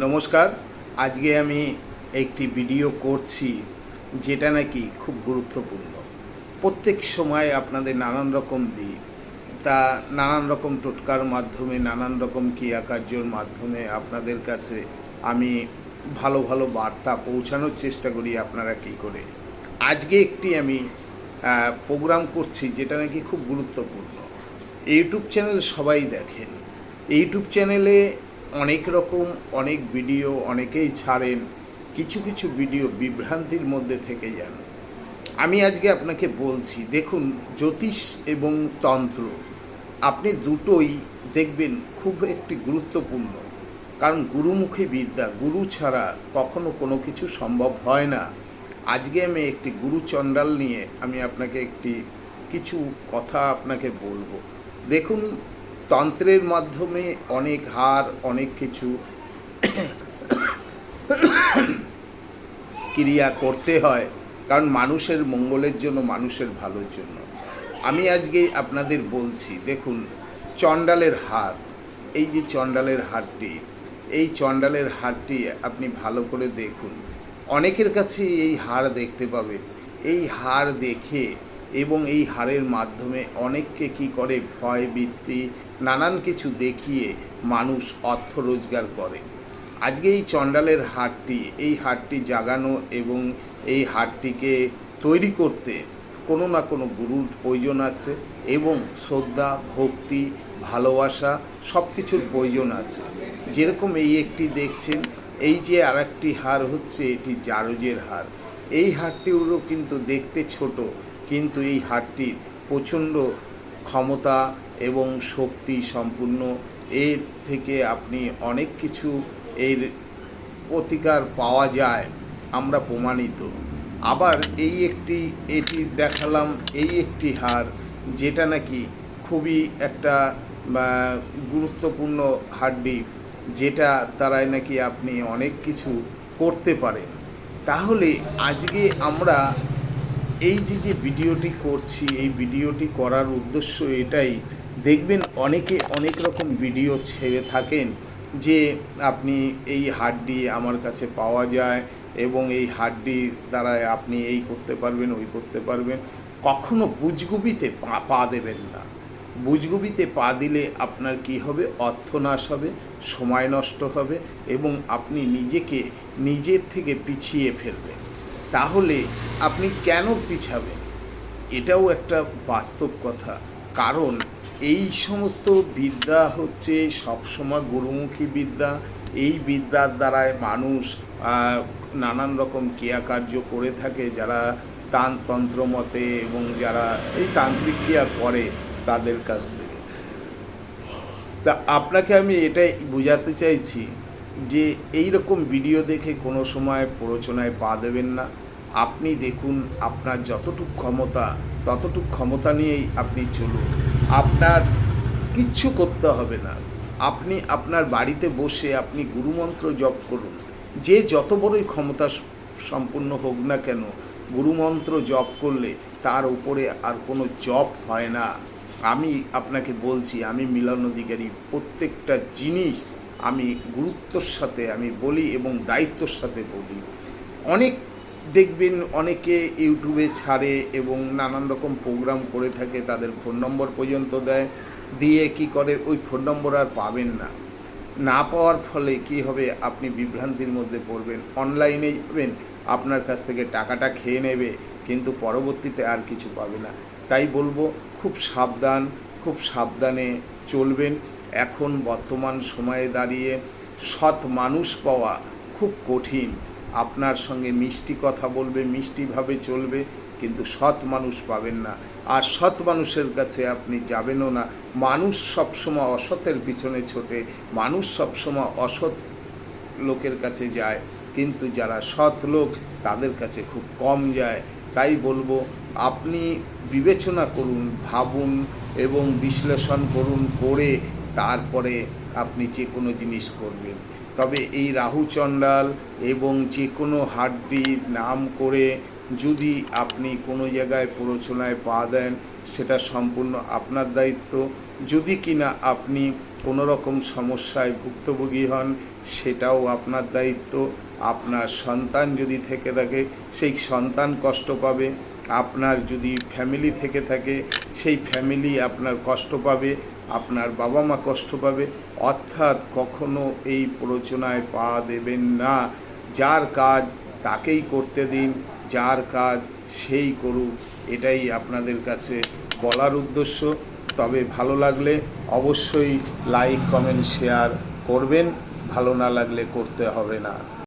নমস্কার। আজকে আমি একটি ভিডিও করছি যেটা নাকি খুব গুরুত্বপূর্ণ। প্রত্যেক সময় আপনাদের নানান রকম দিই তা নানান রকম টোটকার মাধ্যমে, নানান রকম ক্রিয়াকার্যর মাধ্যমে আপনাদের কাছে আমি ভালো ভালো বার্তা পৌঁছানোর চেষ্টা করি আপনারা কী করে। আজকে একটি আমি প্রোগ্রাম করছি যেটা নাকি খুব গুরুত্বপূর্ণ। ইউটিউব চ্যানেল সবাই দেখেন। ইউটিউব চ্যানেলে অনেক রকম, অনেক ভিডিও অনেকেই ছাড়েন, কিছু কিছু ভিডিও বিভ্রান্তির মধ্যে থেকে যান। আমি আজকে আপনাকে বলছি, দেখুন, জ্যোতিষ এবং তন্ত্র, আপনি দুটোই দেখবেন খুব একটি গুরুত্বপূর্ণ। কারণ গুরুমুখী বিদ্যা, গুরু ছাড়া কখনো কোনো কিছু সম্ভব হয় না। আজকে আমি একটি গুরু চণ্ডাল নিয়ে আমি আপনাকে একটি কিছু কথা আপনাকে বলব। দেখুন তন্ত্রের মাধ্যমে অনেক হার, অনেক কিছু ক্রিয়া করতে হয়, কারণ মানুষের মঙ্গলের জন্য, মানুষের ভালোর জন্য। আমি আজকে আপনাদের বলছি, দেখুন, চণ্ডালের হার, এই যে চণ্ডালের হারটি, এই চণ্ডালের হারটি আপনি ভালো করে দেখুন। অনেকের কাছে এই হার দেখতে পাবে। এই হার দেখে এবং এই হারের মাধ্যমে অনেককে কি করে ভয়, বৃত্তি, নানান কিছু দেখিয়ে মানুষ অর্থ রোজগার করে। আজকে এই চণ্ডালের হাটটি এই হাটটি জাগানো এবং এই হাটটিকে তৈরি করতে কোনো না কোনো গুরুর প্রয়োজন আছে এবং শ্রদ্ধা, ভক্তি, ভালোবাসা সব কিছুর প্রয়োজন আছে। যেরকম এই একটি দেখছেন, এই যে আর হার হচ্ছে এটি জারজের হার। এই হারটিরও কিন্তু দেখতে ছোট কিন্তু এই হারটির প্রচণ্ড ক্ষমতা এবং শক্তি সম্পূর্ণ। এর থেকে আপনি অনেক কিছু এর প্রতিকার পাওয়া যায়, আমরা প্রমাণিত। আবার এই একটি, এটি দেখালাম এই একটি হার, যেটা নাকি খুবই একটা গুরুত্বপূর্ণ হাড্ডি যেটা দ্বারাই নাকি আপনি অনেক কিছু করতে পারেন। তাহলে আজকে আমরা এই যে যে ভিডিওটি করছি, এই ভিডিওটি করার উদ্দেশ্য এটাই। দেখবেন অনেকে অনেক রকম ভিডিও ছেড়ে থাকেন যে, আপনি এই হাড্ডি আমার কাছে পাওয়া যায় এবং এই হাড্ডি দ্বারা আপনি এই করতে পারবেন, ওই করতে পারবেন। কখনো বুজগুবিতে পা পা দেবেন না। বুজগুবিতে পা দিলে আপনার কি হবে? অর্থনাশ হবে, সময় নষ্ট হবে এবং আপনি নিজেকে নিজের থেকে পিছিয়ে ফেলবেন। তাহলে আপনি কেন পিছাবেন? এটাও একটা বাস্তব কথা। কারণ এই সমস্ত বিদ্যা হচ্ছে সবসময় গুরুমুখী বিদ্যা। এই বিদ্যার দ্বারায় মানুষ নানান রকম ক্রিয়াকার্য করে থাকে। যারা তান তন্ত্র মতে এবং যারা এই তান্ত্রিক ক্রিয়া করে তাদের কাছ থেকে। তা আপনাকে আমি এটাই বোঝাতে চাইছি যে এই রকম ভিডিও দেখে কোনো সময় প্ররোচনায় পা দেবেন না। আপনি দেখুন, আপনার যতটুকু ক্ষমতা, ততটুকু ক্ষমতা নিয়েই আপনি চলুন। আপনার কিচ্ছু করতে হবে না। আপনি আপনার বাড়িতে বসে আপনি গুরুমন্ত্র জপ করুন। যে যত বড়ই ক্ষমতা সম্পূর্ণ হোক না কেন, গুরুমন্ত্র জপ করলে তার উপরে আর কোনো জপ হয় না। আমি আপনাকে বলছি, আমি মিলন অধিকারী প্রত্যেকটা জিনিস আমি গুরুত্বর সাথে, আমি বলি এবং দায়িত্বর সাথে বলি। অনেক দেখবেন অনেকে ইউটিউবে ছাড়ে এবং নানান রকম প্রোগ্রাম করে থাকে, তাদের ফোন নম্বর পর্যন্ত দেয়, দিয়ে কি করে ওই ফোন নম্বর আর পাবেন না। না পাওয়ার ফলে কি হবে? আপনি বিভ্রান্তির মধ্যে পড়বেন। অনলাইনে যাবেন, আপনার কাছ থেকে টাকাটা খেয়ে নেবে, কিন্তু পরবর্তীতে আর কিছু পাবে না। তাই বলব, খুব সাবধান, খুব সাবধানে চলবেন। এখন বর্তমান সময়ে দাঁড়িয়ে সৎ মানুষ পাওয়া খুব কঠিন। আপনার সঙ্গে মিষ্টি কথা বলবে, মিষ্টিভাবে চলবে, কিন্তু সৎ মানুষ পাবেন না। আর সৎ মানুষের কাছে আপনি যাবেনও না। মানুষ সবসময় অসতের পিছনে ছোটে। মানুষ সবসময় অসৎ লোকের কাছে যায়, কিন্তু যারা সৎ লোক, তাদের কাছে খুব কম যায়। তাই বলব, আপনি বিবেচনা করুন, ভাবুন এবং বিশ্লেষণ করুন, করে তারপরে আপনি যে কোনো জিনিস করবেন। তবে এই রাহু চণ্ডাল এবং যে কোনো হাড্ডির নাম করে যদি আপনি কোনো জায়গায় প্ররোচনায় পা দেন, সেটা সম্পূর্ণ আপনার দায়িত্ব। যদি কিনা আপনি কোনো রকম সমস্যায় ভুক্তভোগী হন, সেটাও আপনার দায়িত্ব। আপনার সন্তান যদি থেকে থাকে, সেই সন্তান কষ্ট পাবে। আপনার যদি ফ্যামিলি থেকে থাকে, সেই ফ্যামিলি আপনার কষ্ট পাবে। আপনার বাবা মা কষ্ট পাবে। অর্থাৎ কখনো এই প্ররোচনায় পা দেবেন না। যার কাজ তাকেই করতে দিন, যার কাজ সেই করুক, এটাই আপনাদের কাছে বলার উদ্দেশ্য। তবে ভালো লাগলে অবশ্যই লাইক কমেন্ট শেয়ার করবেন। ভালো না লাগলে করতে হবে না।